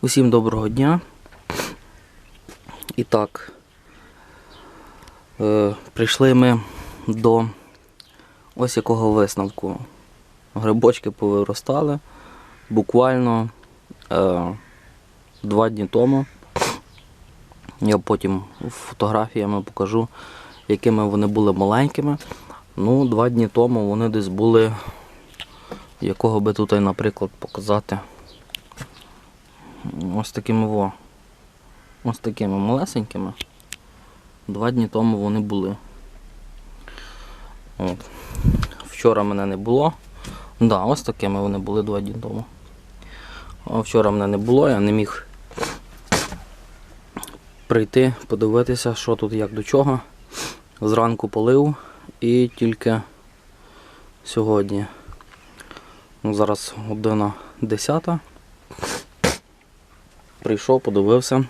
Усім доброго дня. І так, е, прийшли ми до ось якого висновку. Грибочки повиростали буквально е, два дні тому. Я потім фотографіями покажу, якими вони були маленькими. Ну, два дні тому вони десь були, якого би тут, наприклад, показати. Ось такими во. Ось такими малесенькими. Два дні тому вони були. От. Вчора мене не було. Да, ось такими вони були два дні тому. А вчора мене не було, я не міг прийти, подивитися, що тут як до чого. Зранку полив і тільки сьогодні. Ну, зараз година 10 прийшов, подивився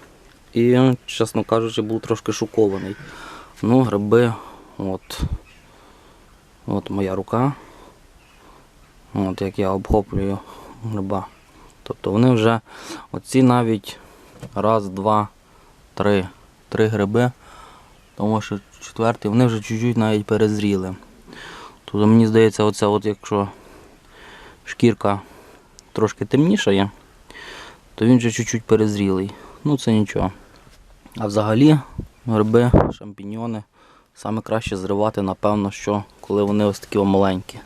і, чесно кажучи, був трошки шокований. Ну, гриби, от, от моя рука. От як я обхоплюю гриба. Тобто вони вже, оці навіть раз, два, три, три гриби, тому що четвертий, вони вже чуть-чуть навіть перезріли. Тобто мені здається, оце от якщо шкірка трошки темніша є, то він вже чуть-чуть перезрілий. Ну це нічого. А взагалі гриби, шампіньйони саме краще зривати, напевно, що коли вони ось такі маленькі.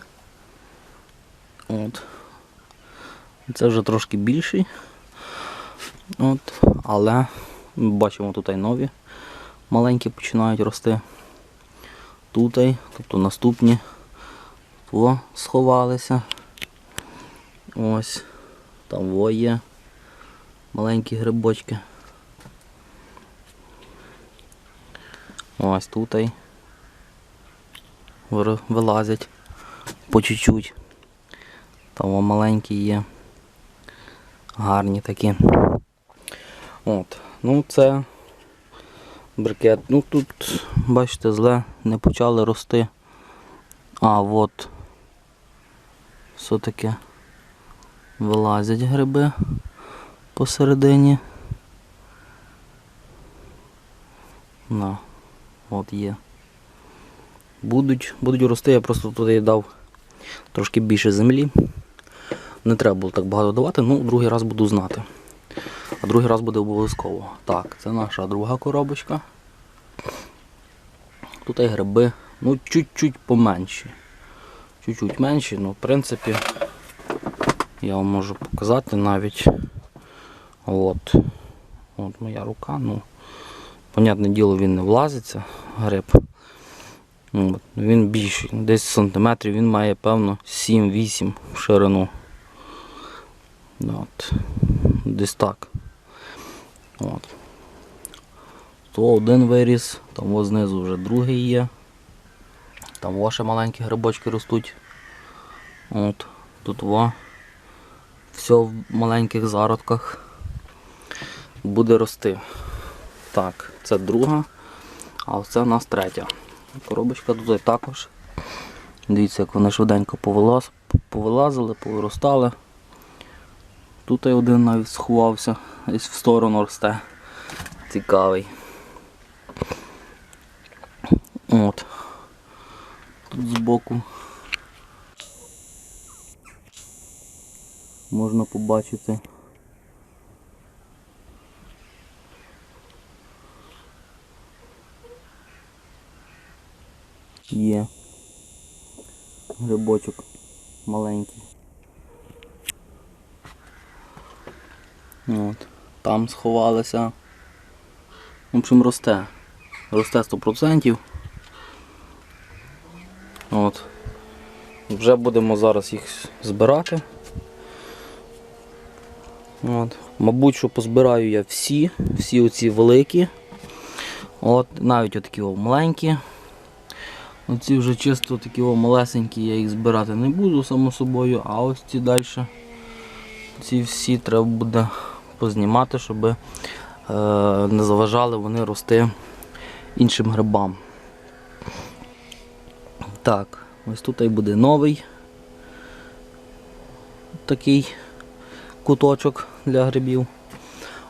От. Це вже трошки більший. От. Але бачимо тут і нові маленькі починають рости. Тут, тобто наступні О, сховалися. Ось. Там во є маленькі грибочки. Ось тут вир- вилазять по чуть-чуть. Там маленькі є. Гарні такі. От. Ну це брикет. Ну тут, бачите, зле не почали рости. А, от. Все-таки вилазять гриби посередині. На, от є. Будуть, будуть рости, я просто туди дав трошки більше землі. Не треба було так багато давати, ну другий раз буду знати. А другий раз буде обов'язково. Так, це наша друга коробочка. Тут і гриби, ну чуть-чуть поменші. Чуть-чуть менші, ну в принципі я вам можу показати навіть. От. От моя рука, ну, понятне діло, він не влазиться, гриб. От. Він більший, десь сантиметрів він має, певно, 7-8 в ширину. От. Десь так. От. То один виріс, там ось знизу вже другий є. Там ваші маленькі грибочки ростуть. От. Тут во. Все в маленьких зародках буде рости. Так, це друга, а це у нас третя. Коробочка тут також. Дивіться, як вони швиденько повилаз, повилазили, повиростали. Тут і один навіть сховався, десь в сторону росте. Цікавий. От. Тут збоку можна побачити. Є грибочок маленький. От. Там сховалися. В общем, росте. Росте 100%. От. Вже будемо зараз їх збирати. От. Мабуть, що позбираю я всі, всі оці великі. От, навіть отакі маленькі. Оці вже чисто такі о малесенькі, я їх збирати не буду, само собою, а ось ці далі. Ці всі треба буде познімати, щоб е, не заважали вони рости іншим грибам. Так, ось тут і буде новий такий куточок для грибів.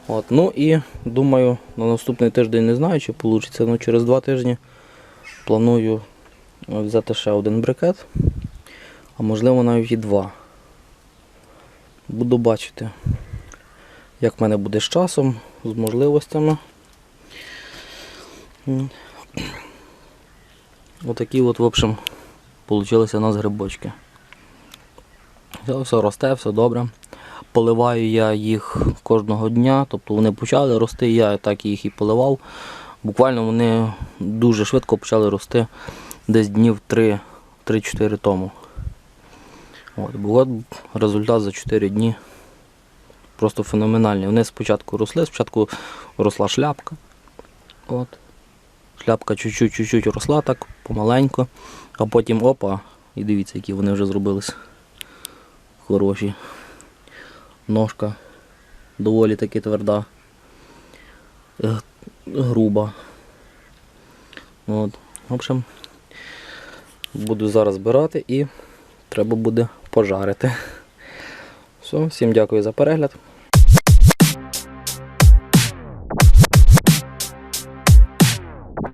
От, ну і думаю, на наступний тиждень не знаю, чи вийде, але через два тижні планую взяти ще один брикет, а можливо навіть і два. Буду бачити, як в мене буде з часом, з можливостями. Отакі от, в общем, получилися у нас грибочки. Все, все росте, все добре. Поливаю я їх кожного дня, тобто вони почали рости, я так їх і поливав. Буквально вони дуже швидко почали рости десь днів 3 3-4 тому. От, бо результат за 4 дні просто феноменальний. Вони спочатку росли, спочатку росла шляпка. От. Шляпка чуть-чуть росла так, помаленько, а потім опа, і дивіться, які вони вже зробились. Хороші. Ножка доволі таки тверда. Е, Груба. От. В общем, буду зараз збирати і треба буде пожарити. Все, всім дякую за перегляд.